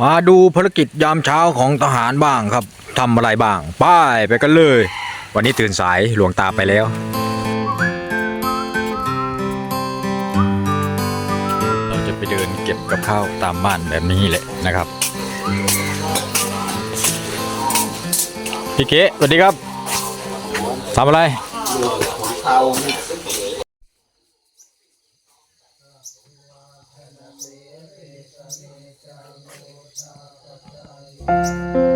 มาดูภารกิจยามเช้าของทหารบ้างครับทำอะไรบ้างไป้ายไปกันเลย วันนี้ตื่นสายหลวงตาไปแล้ว เราจะไปเดินเก็บกับข้าวตามบ้านแบบนี้แหละนะครับพี่เก๋สวัสดีครับทำอะไร อ่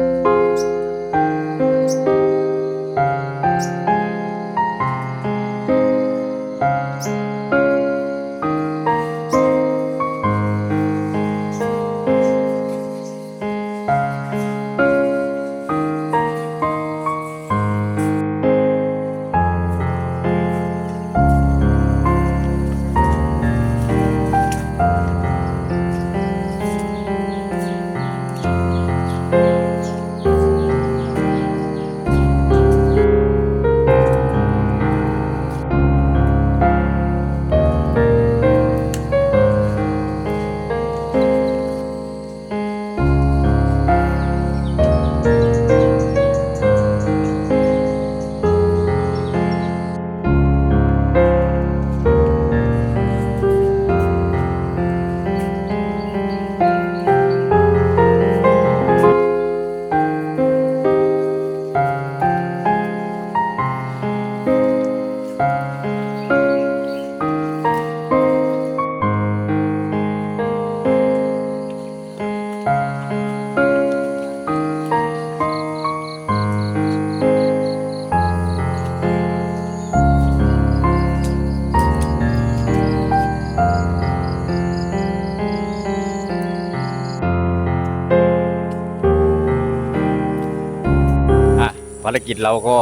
ารกิจเราก็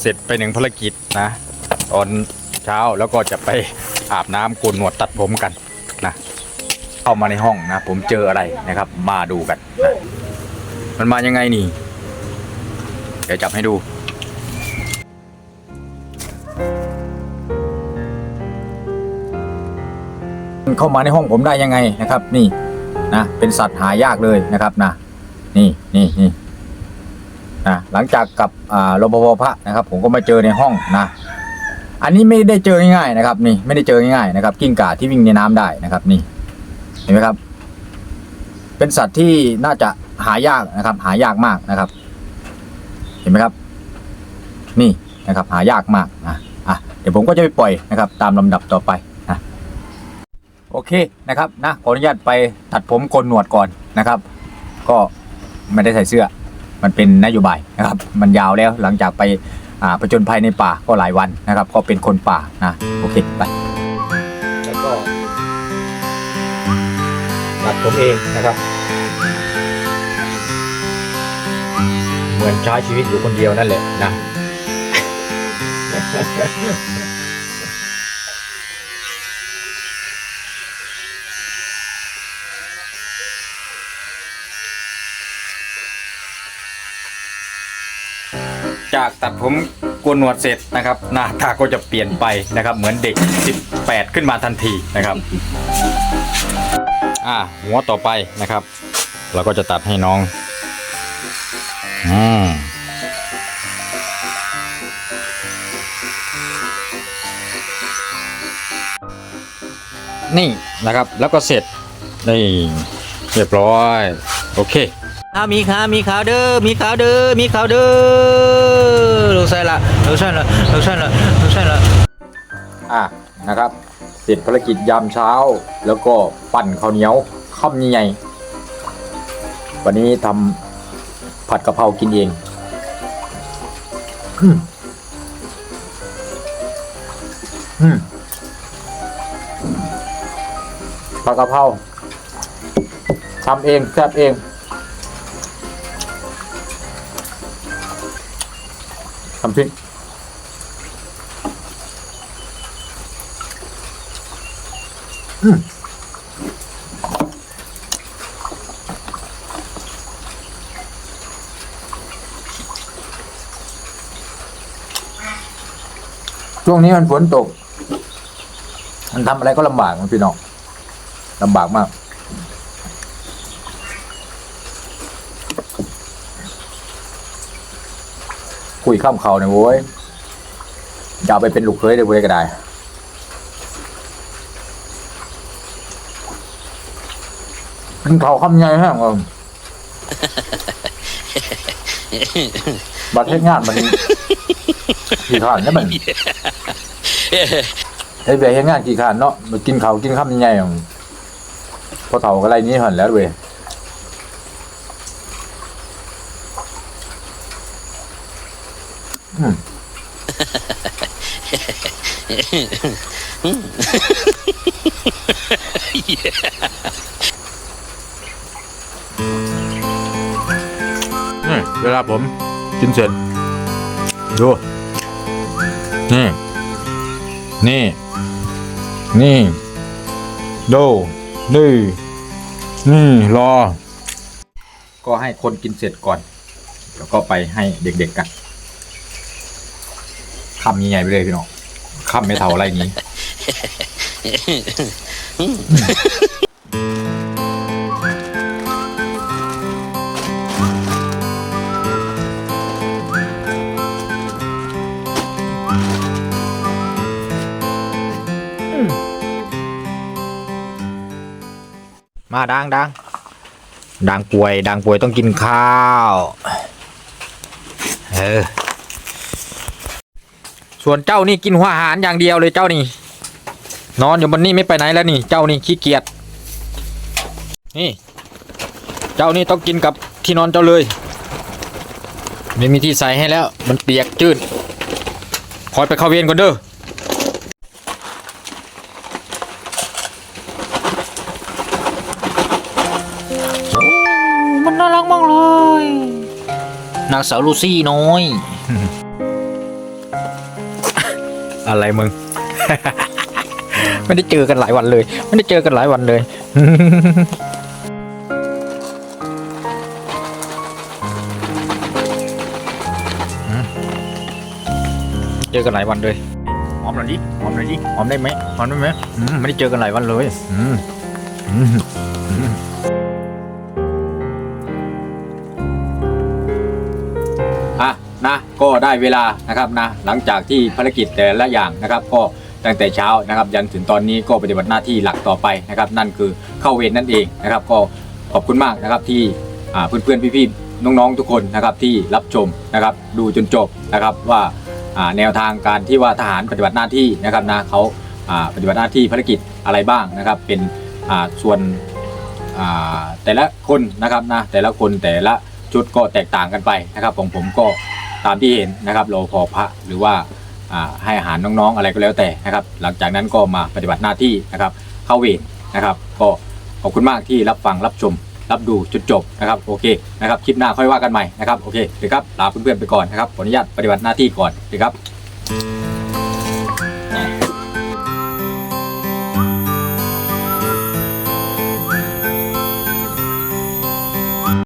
เสร็จไปหนึ่งภารกิจนะ ตอนเช้าแล้วก็จะไปอาบน้ำโกนหนวดตัดผมกันนะเข้ามาในห้องนะ ผมเจออะไรนะครับ มาดูกันนะมันมายังไงนี่ เดี๋ยวจับให้ดูเข้ามาในห้องผมได้ยังไงนะครับ นี่นะเป็นสัตว์หายากเลยนะครับนะนี่นี่นี่ นะหลังจากกับรปภพระนะครับ ผมก็มาเจอในห้องนะ อันนี้ไม่ได้เจอง่ายๆนะครับ นี่ไม่ได้เจอง่ายๆนะครับ กิ้งก่าที่วิ่งในน้ำได้นะครับ นี่ เห็นไหมครับ เป็นสัตว์ที่น่าจะหายากนะครับ หายากมากนะครับ เห็นไหมครับ นี่นะครับ หายากมากนะอะเดี๋ยวผมก็จะไปปล่อยนะครับ ตามลำดับต่อไปนะโอเคนะครับนะขออนุญาตไปตัดผมโกนหนวดก่อนนะครับ ก็ไม่ได้ใส่เสื้อ มันเป็นนโยบายนะครับ มันยาวแล้วหลังจากไปประจนภัยในป่าก็หลายวันนะครับ ก็เป็นคนป่านะโอเคไปแล้วก็ตัดผมเองนะครับ เหมือนใช้ชีวิตอยู่คนเดียวนั่นแหละนะ จากตัดผมโกนหนวดเสร็จนะครับ หน้าตาก็จะเปลี่ยนไปนะครับ เหมือนเด็ก 18 ขึ้นมาทันทีนะครับอ่าหัวต่อไปนะครับ เราก็จะตัดให้น้องอืมนี่นะครับแล้วก็เสร็จนี่เรียบร้อย โอเคอ่ามีขาวมีขาวเด้อมีขาวเด้อมีขาวเด้อ ลูกใส่ละลูกใส่ละลูกใส่ละลูกใส่ละอะนะครับเสร็จภารกิจยามเช้า แล้วก็ปั่นข้าวเหนียวค่ำใหญ่ๆวันนี้ทำผัดกะเพรากินเองอืมอืมผัดกะเพราทำเองแซ่บเอง ทำพริกช่วงนี้มันฝนตก มันทำอะไรก็ลำบากนพี่น้องลำบากมาก คุยข้ามเขาเนี่ยโว้ยจะเอาไปเป็นลูกเคยได้เว้ยก็ได้มันเขาคำใหญ่แฮะผมบัตรเทศงานมันกี่ขานนี่มันเฮ้ยเบียเฮ็ดงานกี่ขานเนาะมากินเขากินข้าวใหญ่ของพอเฒ่าก็ไรนี้หันแล้วเว้ยอืม นี่เวลาผมกินเสร็จ ดู นี่ นี่ นี่ ดู นี่ นี่ รอ ก็ให้คนกินเสร็จก่อน แล้วก็ไปให้เด็กๆกัน คำใหญ่ๆไปเลยพี่น้องคำไม่เท่าไรนี้ มาดังดังดังป่วยดังป่วยต้องกินข้าว เออ ส่วนเจ้านี่กินหัวอาหารอย่างเดียวเลยเจ้านี่ นอนอยู่บนนี่ไม่ไปไหนแล้วนี่ เจ้านี่ขี้เกียจนี่ เจ้านี่ต้องกินกับที่นอนเจ้าเลยไม่มีที่ใส่ให้แล้ว มันเปียกจืดคอยไปเข้าเวรก่อนเด้อมันน่ารักมากเลย นางสาวลูซี่น้อย อะไรมึง ไม่ได้เจอกันหลายวันเลย ไม่ได้เจอกันหลายวันเลยเจอกันหลายวันเลยหอมหน่อยดิหอมหน่อยดิหอมได้ไหมหอมได้ไหมอืมไม่ได้เจอกันหลายวันเลย อืมอืม นะก็ได้เวลานะครับนะหลังจากที่ภารกิจแต่ละอย่างนะครับก็ตั้งแต่เช้านะครับยันถึงตอนนี้ก็ปฏิบัติหน้าที่หลักต่อไปนะครับ นั่นคือเข้าเวรนั่นเองนะครับ ก็ขอบคุณมากนะครับที่อ่าเพื่อนๆพี่ๆน้องๆทุกคนนะครับที่รับชมนะครับ ดูจนจบนะครับว่าแนวทางการที่ว่าทหารปฏิบัติหน้าที่นะครับนะเขาปฏิบัติหน้าที่ภารกิจอะไรบ้างนะครับ เป็นส่วนแต่ละคนนะครับนะแต่ละคนแต่ละชุดก็แตกต่างกันไปนะครับของผมก็ ตามที่เห็นนะครับรอพอพระหรือว่าให้อาหารน้องๆ อะไรก็แล้วแต่นะครับ หลังจากนั้นก็มาปฏิบัติหน้าที่นะครับ เข้าเวรนะครับ ก็ขอบคุณมากที่รับฟังรับชม รับดูจนจบนะครับโอเคนะครับคลิปหน้าค่อยว่ากันใหม่นะครับโอเคเดี๋ยวครับลาเพื่อนๆไปก่อนนะครับขออนุญาตปฏิบัติหน้าที่ก่อนเดี๋ยวครับ